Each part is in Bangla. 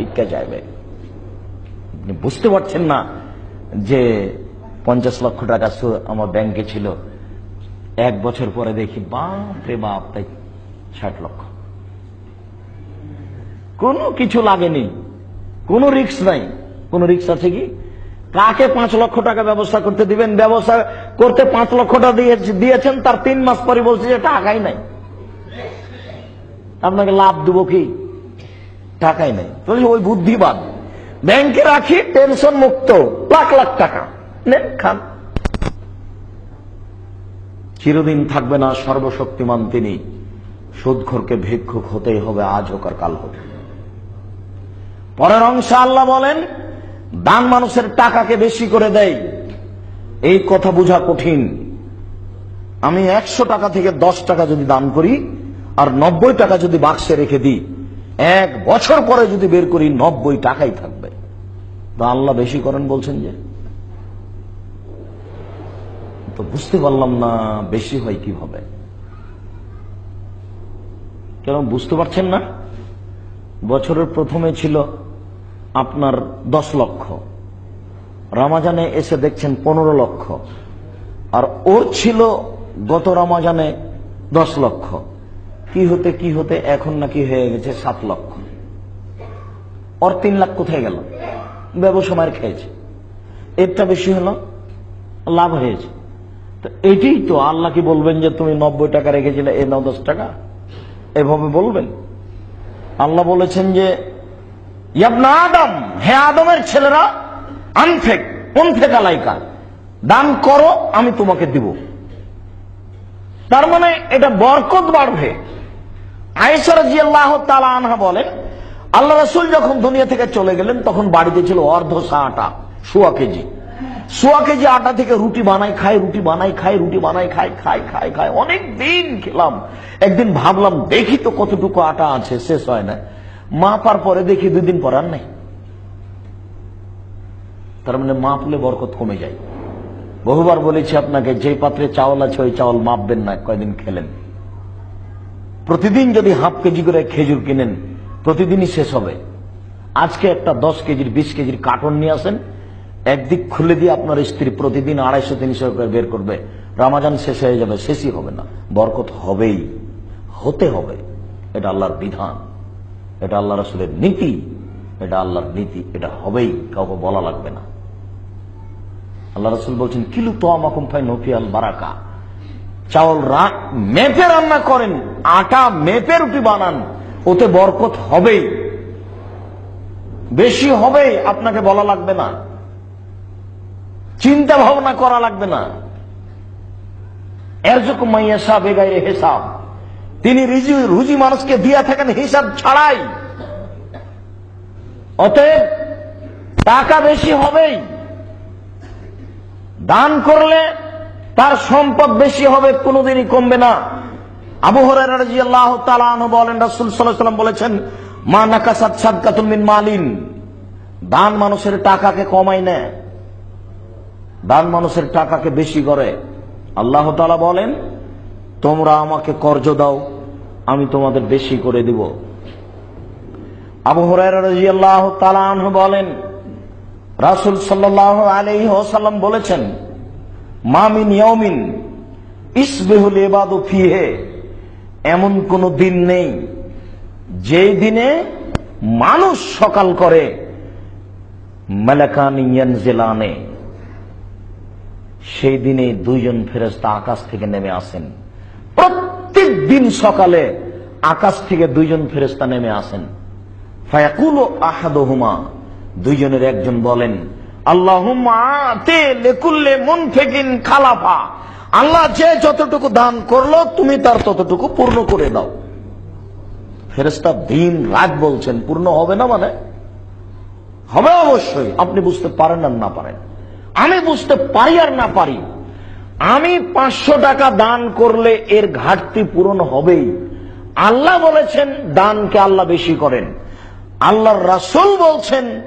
ভিক্ষা চাইবে। আপনি বুঝতে পারছেন না যে পঞ্চাশ লক্ষ টাকা আমার ব্যাংকে ছিল। এক বছর পরে দেখি বাপ রে বাপ, তাই ষাট লক্ষ। কোনো কিছু লাগেনি। কোনো রিস্ক নাই। কোনো রিক্স আছে কি? কাকে পাঁচ লক্ষ টাকা ব্যবস্থা করতে দিবেন? ব্যবস্থা করতে পাঁচ লক্ষ টাকা দিয়ে- দিয়েছেন, তার তিন মাস পরে বলছে যে টাকাই নাই। আপনাকে লাভ দেবো কি? টাকাই নাই। বলছে, ওই বুদ্ধিবাদ ব্যাংকে রাখি, টেনশন মুক্ত, লাখ লাখ টাকা। নেন খান। চিরদিন থাকবে না সর্বশক্তিমান তিনি। সুদখোরকে ভিক্ষুক হতেই হবে, আজ হোক আর কাল হোক। পরের অংশে আল্লাহ বলেন, দান মানুষের টাকাকে বেশি করে দেয় এই কথা বোঝা কঠিন। আমি একশো টাকা থেকে দশ টাকা যদি দান করি, আর নব্বই টাকা যদি বাক্সে রেখে দিই এক বছর পরে যদি বের করি, নব্বই টাকাই থাকবে। তো আল্লাহ বেশি করেন বলছেন যে? তো বুঝতে পারলাম না, বেশি হয় কীভাবে? কেন বুঝতে পারছেন না? বছরের প্রথমে ছিল আপনার দশ লক্ষ। রামাজানে এসে দেখছেন পনেরো লক্ষ। আর ওর ছিল গত রামাজানে দশ লক্ষ। কি হতে কি হতে, এখন নাকি হয়ে গেছে সাত লক্ষ। ওর তিন লাখ কোথায় গেল? ব্যবসায়ের খেয়েছে। এরটা বেশি হলো, লাভ হয়েছে। তো এটাই তো আল্লাহ কি বলবেন যে তুমি নব্বই টাকা রেখেছিলে, এ নাও দশ টাকা? এভাবে বলবেন। আল্লাহ বলেছেন যে আদম, হে আদমের ছেলেরা, আনফেক অনফেক আলাইকা, দান করো, আমি তোমাকে দিব। তার মানে এটা বরকত বাড়বে। আনহা বলেন, আল্লাহ রসুল যখন দুনিয়া থেকে চলে গেলেন, তখন বাড়িতে ছিল আটা, সোয়া কেজি। সোয়া কেজি আটা থেকে রুটি রুটি রুটি অনেক দিন খেলাম। একদিন ভাবলাম, দেখি তো কতটুকু আটা আছে, শেষ হয় না। মাপার পরে দেখি দুই দিন পর আর নেই। তার মানে মাপলে বরকত কমে যায়। বহুবার বলেছি আপনাকে যে পাত্রে চাউল আছে, ওই চাউল মাপবেন না, কয়দিন খেলেন। প্রতিদিন যদি হাফ কেজি করে খেজুর কিনেন, প্রতিদিনই শেষ হবে। আজকে একটা দশ কেজির, বিশ কেজির কার্টন নিয়ে আসেন। একদিক খুলে দিয়ে আপনার স্ত্রী প্রতিদিন আড়াইশো, তিনশো করে বের করবে। রামাজান শেষ হয়ে যাবে, শেষই হবে না। বরকত হবেই। হতে হবে। এটা আল্লাহর বিধান। এটা আল্লাহ রসুলের নীতি। এটা আল্লাহর নীতি। এটা হবেই। কাউকে বলা লাগবে না। আল্লাহ রসুল বলছেন, কিলু তো আমাকুম ফাই নফিয়াল বারাকা? চাউল মেপে রান্না করেন, আটা মেপে রুটি বানান, ওতে বরকত হবেই। বেশি হবে আপনাকে বলা লাগবে না। চিন্তা ভাবনা করা লাগবে না। এর যখন মাইয়া সাহ বেগাইরে হিসাব। তিনি রিজি, রুজি মানুষকে দিয়া থাকেন হিসাব ছাড়াই। অতএব টাকা বেশি হবেই। দান করলে তার সম্পদ বেশি হবে, কোনোদিনই কমবে না। আবু হরাহ বলেন, রাসুল সাল্লাম বলেছেন, মা নাকাসাদ সাদকাতুল মিন মালিন। দান মানুষের টাকাকে কমাই নেয়, দান মানুষের টাকাকে বেশি করে। আল্লাহ তালা বলেন, তোমরা আমাকে কর্জ দাও, আমি তোমাদের বেশি করে দিব। আবু হরাহ তালাহ বলেন, রাসুল সাল্লাহ আলহি ওসাল্লাম বলেছেন মামিন ইয়মিন ইসবেহুল এবাদু ফিহে, এমন কোন দিন নেই যেই দিনে মানুষ সকাল করে, মেলাকান জেলানে সেই দিনে দুইজন ফেরেস্তা আকাশ থেকে নেমে আসেন। প্রত্যেক দিন সকালে আকাশ থেকে দুইজন ফেরেস্তা নেমে আসেন। ফায়াকুল আহাদহুমা, দুইজনের একজন বলেন খালাফা। আল্লাহ যে যতটুকু দান করল, তুমি তার ততটুকু পূর্ণ করে দাও। ফেরেস্তা দিন, রাত বলছেন, পূর্ণ হবে না মানে? হবে অবশ্যই, আপনি বুঝতে পারেন আর না পারেন। আমি বুঝতে পারি আর না পারি, আমি পাঁচশো টাকা দান করলে এর ঘাটতি পূরণ হবেই। আল্লাহ বলেছেন, দানকে আল্লাহ বেশি করেন। আল্লাহর রাসুল বলছেন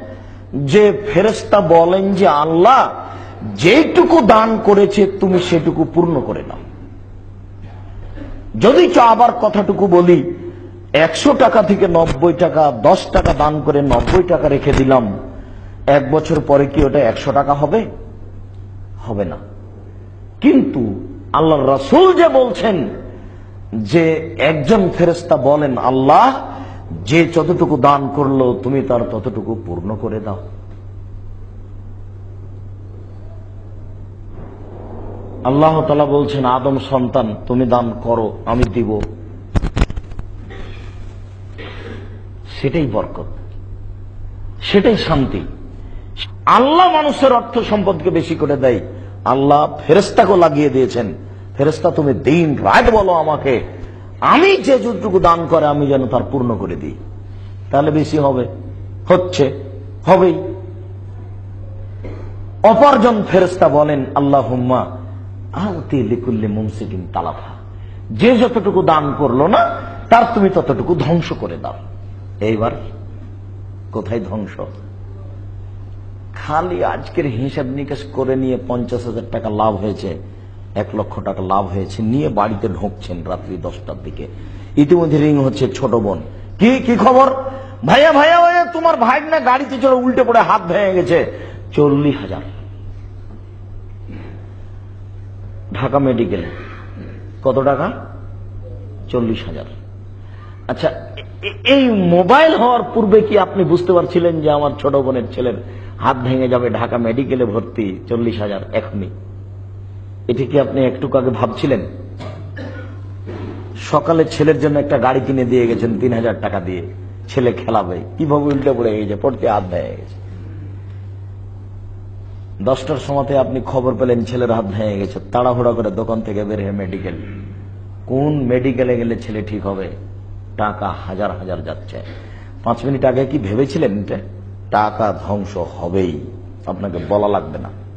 যে ফেরেস্তা বলেন যে আল্লাহ যেটুকু দান করেছে তুমি সেটুকু পূর্ণ করে নাও। যদি চ আবার কথাটুকু বলি, একশো টাকা থেকে নব্বই টাকা, দশ টাকা দান করে নব্বই টাকা রেখে দিলাম, এক বছর পরে কি ওটা একশো টাকা হবে? হবে না। কিন্তু আল্লাহ রসুল যে বলছেন যে একজন ফেরেস্তা বলেন, আল্লাহ যে যতটুকু দান করল, তুমি তার ততটুকু পূর্ণ করে দাও। আল্লাহ তালা বলছেন, আদম সন্তান, তুমি দান করো, আমি দিব। সেটাই বরকত। সেটাই শান্তি। আল্লাহ মানুষের অর্থ সম্পদকে বেশি করে দেয়। আল্লাহ ফেরেস্তাকে লাগিয়ে দিয়েছেন। ফেরেস্তা তুমি দিন, রাত বলো আমাকে আমি যে যতটুকু দান করে, আমি যেন তার পূর্ণ করে দিই। তাহলে বেশি হবে। হচ্ছে, হবেই। অপরজন ফেরেস্তা বলেন আল্লাহ হুম্মা আহতি লিকুল্লি মুমসিকিন তালাফা। যে যতটুকু দান করল না, তার তুমি ততটুকু ধ্বংস করে দাও। এইবার কোথায় ধ্বংস? খালি আজকের হিসাব নিকাশ করে নিয়ে পঞ্চাশ হাজার টাকা লাভ হয়েছে। এক লক্ষ টাকা লাভ হয়েছে, নিয়ে বাড়িতে ঢুকছেন রাত্রি দশটার দিকে। ইতিমধ্যে রিং হচ্ছে ছোট বোন। কি কি খবর? ভাইয়া ভাইয়া ভাইয়া, তোমার ভাই না গাড়িতে চড়ে উল্টে পড়ে হাত ভেঙে গেছে। চল্লিশ হাজার। ঢাকা মেডিকেল। কত টাকা? চল্লিশ হাজার। আচ্ছা এই মোবাইল হওয়ার পূর্বে কি আপনি বুঝতে পারছিলেন যে আমার ছোট বোনের ছেলের হাত ভেঙে যাবে ঢাকা মেডিকেলে ভর্তি? চল্লিশ হাজার, এখনই। এটি কি আপনি একটু আগে ভাবছিলেন? সকালে ছেলের জন্য একটা গাড়ি কিনে দিয়ে গেছেন তিন হাজার টাকা দিয়ে। ছেলে খেলাবে। কীভাবে উল্টে পড়ে গেছে? পড়তে হাত ভেঙে গেছে দশটার সময়তে আপনি খবর পেলেন ছেলের হাত ভেঙে গেছে। তাড়াহুড়া করে দোকান থেকে বের হয়ে মেডিকেল। কোন মেডিকেলে গেলে ছেলে ঠিক হবে? টাকা হাজার হাজার যাচ্ছে। পাঁচ মিনিট আগে কি ভেবেছিলেন? টাকা ধ্বংস হবেই। আপনাকে বলা লাগবে না।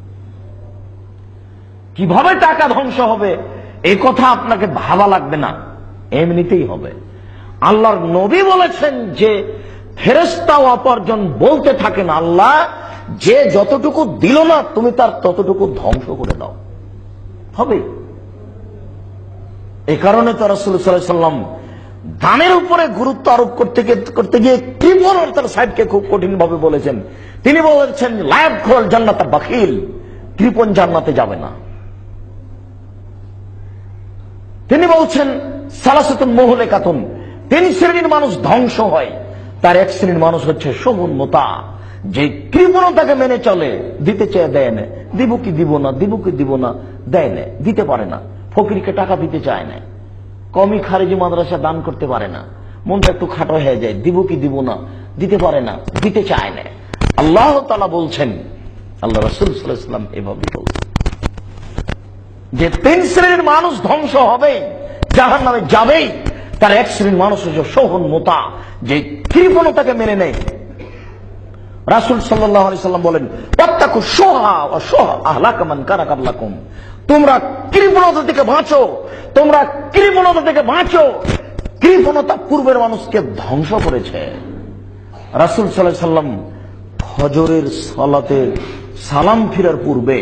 কীভাবে টাকা ধ্বংস হবে? এই কথা আপনাকে ভাবা লাগবে না। এমনিতেই হবে। আল্লাহর নবী বলেছেন যে ফেরেস্তা অপরজন বলতে থাকেন, আল্লাহ, যে যতটুকু দিল না, তুমি তার ততটুকু ধ্বংস করে দাও। হবে। এই কারণে তো রসুল সাল্লাম দানের উপরে গুরুত্ব আরোপ করতে গিয়ে- করতে গিয়ে কৃপণতার সাহেবকে খুব কঠিন ভাবে বলেছেন। তিনি বলেছেন লাইভ খোল জান্নাতা, বাকিল। কৃপণ জান্নাতে যাবে না। তিনি বলছেন, সালাসতুন মহলে কাতুন তিন শ্রেণির মানুষ ধ্বংস হয়। তার এক শ্রেণির মানুষ হচ্ছে সগুন মোতা, যে কৃপণতাকে মেনে চলে, দিতে চেয়ে দেয় না। দিব কি দিব না, দিব কি দিব না, দেয় না, দিতে পারে না। ফকিরকে টাকা দিতে চায় না। কমই খারেজি মাদ্রাসা দান করতে পারে না। মনটা একটু খাটো হয়ে যায়, দিব কি দিব না, দিতে পারে না, দিতে চায় না। আল্লাহ তালা বলছেন, আল্লাহ রসুল সাল্লাম এভাবে বলছেন। যে তিন শ্রেণির মানুষ ধ্বংস হবে জাহান নামে যাবেই, তার এক শ্রেণির মানুষ হচ্ছে সোহন মোতা, যে কৃপণতাকে মেনে নেয়। রাসুল সাল্লাহ সাল্লাম বলেন সোহা ও সোহা আহলাকামান কারা কাবলাকুম। তোমরা কৃপণতা থেকে বাঁচো, তোমরা কৃপণতা থেকে বাঁচো। কৃপণতা পূর্বের মানুষকে ধ্বংস করেছে। রাসুল সাল্লাহ সাল্লাম সালাতে সালাম ফিরার পূর্বে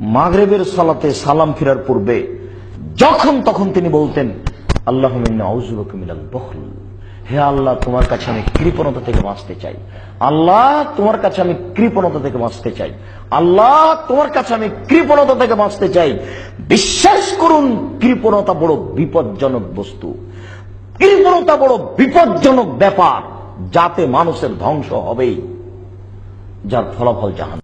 মাগরেবের সালাতে সালাম ফিরার পূর্বে যখন তখন তিনি বলতেন, আল্লাহ বখল। হে আল্লাহ, তোমার কাছে আমি কৃপণতা থেকে বাঁচতে চাই। আল্লাহ, তোমার কাছে আমি কৃপণতা থেকে বাঁচতে চাই। আল্লাহ, তোমার কাছে আমি কৃপণতা থেকে বাঁচতে চাই। বিশ্বাস করুন, কৃপণতা বড় বিপজ্জনক বস্তু। কৃপণতা বড় বিপজ্জনক ব্যাপার, যাতে মানুষের ধ্বংস হবেই, যার ফলাফল জাহান